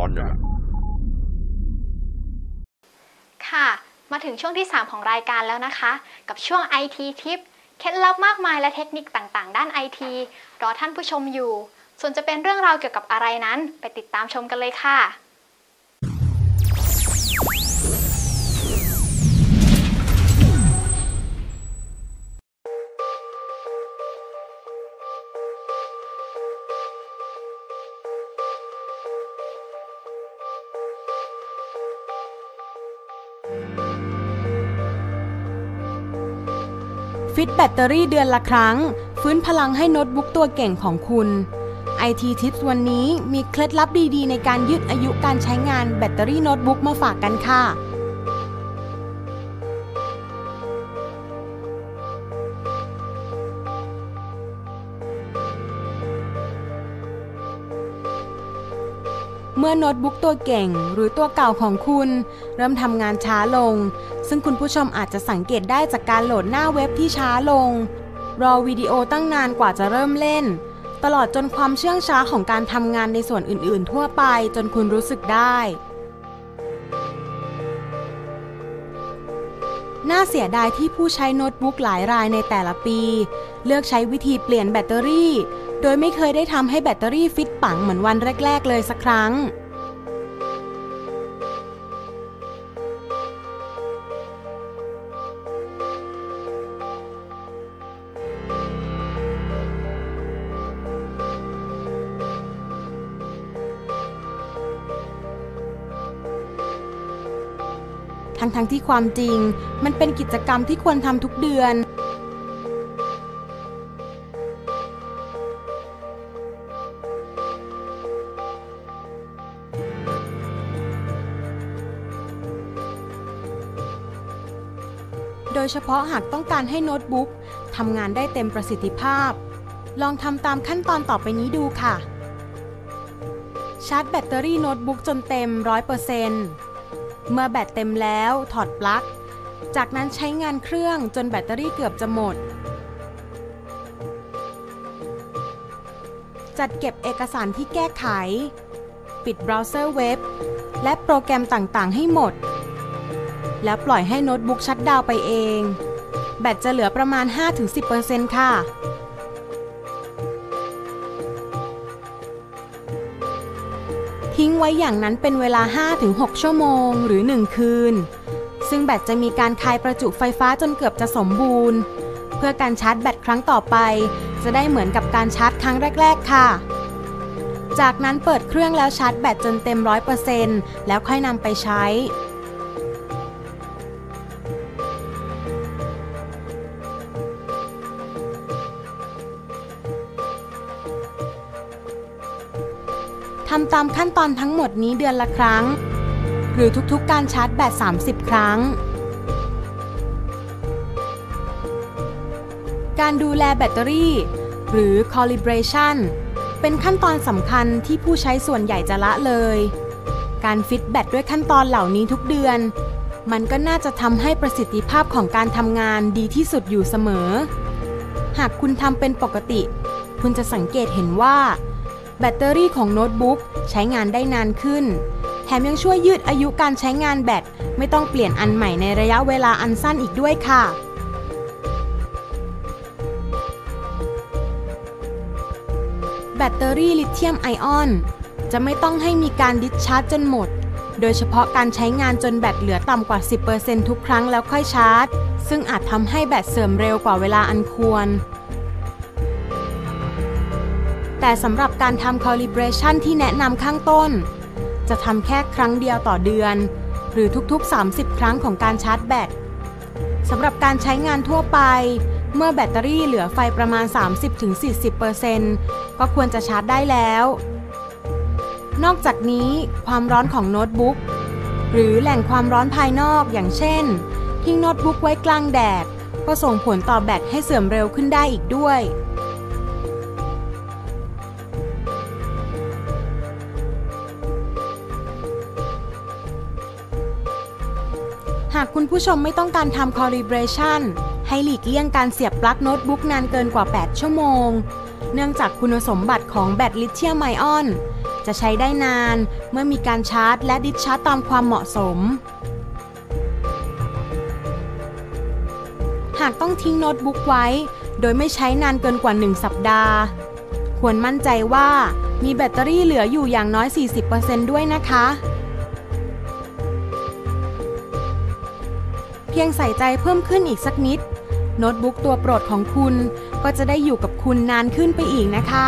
่อนอยู่แหละค่ะ มาถึงช่วงที่ 3 ของรายการแล้วนะคะ กับช่วง IT ทิปเคล็ดลับมากมายและเทคนิคต่างๆ ด้านไอทีรอท่านผู้ชมอยู่ ส่วนจะเป็นเรื่องราวเกี่ยวกับอะไรนั้น ไปติดตามชมกันเลยค่ะ ฟิตแบตเตอรี่เดือนละครั้ง ฟื้นพลังให้โน้ตบุ๊กตัวเก่งของคุณ IT Tips วันนี้มีเคล็ดลับดีๆ ในการยืดอายุการใช้งานแบตเตอรี่โน้ตบุ๊กมาฝากกันค่ะ เมื่อโน้ตบุ๊กตัวเก่งหรือตัวเก่าของคุณ เริ่มทำงานช้าลง ซึ่งคุณผู้ชมอาจจะสังเกตได้จากการโหลดหน้าเว็บที่ช้าลง รอวิดีโอตั้งนานกว่าจะเริ่มเล่น ตลอดจนความเชื่องช้าของการทำงานในส่วนอื่น ๆ ทั่วไปจนคุณรู้สึกได้ น่าเสียดายที่ผู้ใช้โน้ตบุ๊กหลายรายในแต่ละปี เลือกใช้วิธีเปลี่ยนแบตเตอรี่ โดยไม่เคยได้ทำให้แบตเตอรี่ฟิตปังเหมือนวันแรก ๆ เลยสักครั้ง ทั้งๆทที่ความจริง มันเป็นกิจกรรมที่ควรทำทุกเดือน โดยเฉพาะหากต้องการให้โน้ตบุ๊กทำงานได้เต็มประสิทธิภาพ ลองทำตามขั้นตอนต่อไปนี้ดูค่ะ ชาร์จแบตเตอรี่โน้ตบุ๊กจนเต็ม 100%เมื่อแบตเต็มแล้วถอดปลั๊ก จากนั้นใช้งานเครื่องจนแบตเตอรี่เกือบจะหมด จัดเก็บเอกสารที่แก้ไข ปิดเบราว์เซอร์เว็บ และโปรแกรมต่างๆ ให้หมด แล้วปล่อยให้โน้ตบุ๊กชัดดาวไปเอง แบตจะเหลือประมาณ 5-10%ค่ะ ทิ้งไว้อย่างนั้นเป็นเวลา 5-6 ชั่วโมงหรือ 1 คืน ซึ่งแบตจะมีการคายประจุไฟฟ้าจนเกือบจะสมบูรณ์ เพื่อการชาร์จแบตครั้งต่อไป จะได้เหมือนกับการชาร์จครั้งแรก ๆ ค่ะจากนั้นเปิดเครื่องแล้วชาร์จแบตจนเต็ม 100%แล้วค่อยนำไปใช้ ทำตามขั้นตอนทั้งหมดนี้เดือนละครั้ง หรือทุกๆการชาร์จแบต 30 ครั้ง การดูแลแบตเตอรี่ หรือ calibration เป็นขั้นตอนสำคัญที่ผู้ใช้ส่วนใหญ่จะละเลย การฟิตแบตด้วยขั้นตอนเหล่านี้ทุกเดือน มันก็น่าจะทำให้ประสิทธิภาพของการทำงานดีที่สุดอยู่เสมอ หากคุณทำเป็นปกติ คุณจะสังเกตเห็นว่า แบตเตอรี่ของโน้ตบุ๊กใช้งานได้นานขึ้น แถมยังช่วยยืดอายุการใช้งานแบตไม่ต้องเปลี่ยนอันใหม่ในระยะเวลาอันสั้นอีกด้วยค่ะแบตเตอรี่ลิเธียมไอออน จะไม่ต้องให้มีการดิสชาร์จจนหมด โดยเฉพาะการใช้งานจนแบตเหลือต่ำกว่า 10%ทุกครั้งแล้วค่อยชาร์จ ซึ่งอาจทำให้แบตเสื่อมเร็วกว่าเวลาอันควร แต่สำหรับการทำ calibration ที่แนะนำข้างต้น จะทำแค่ครั้งเดียวต่อเดือน หรือทุกๆ 30 ครั้งของการชาร์จแบตสำหรับการใช้งานทั่วไป เมื่อแบตเตอรี่เหลือไฟประมาณ 30-40%ก็ควรจะชาร์จได้แล้ว นอกจากนี้ความร้อนของโน้ตบุ๊กหรือแหล่งความร้อนภายนอกอย่างเช่น ทิ้งโน้ตบุ๊กไว้กลางแดด ก็ส่งผลต่อแบตให้เสื่อมเร็วขึ้นได้อีกด้วยากคุณผู้ชมไม่ต้องการทำ calibration ให้หลีกเลี่ยงการเสียบปลั๊กโน้ตบุ๊กนานเกินกว่า 8 ชั่วโมง เนื่องจากคุณสมบัติของแบตลิเธียมไอออน จะใช้ได้นานเมื่อมีการชาร์จและดิสชาร์จตามความเหมาะสม หากต้องทิ้งโน้ตบุ๊กไว้ โดยไม่ใช้นานเกินกว่า 1 สัปดาห์ ควรมั่นใจว่ามีแบตเตอรี่เหลืออยู่อย่างน้อย 40%ด้วยนะคะ เพียงใส่ใจเพิ่มขึ้นอีกสักนิด โน้ตบุ๊กตัวโปรดของคุณก็จะได้อยู่กับคุณนานขึ้นไปอีกนะคะ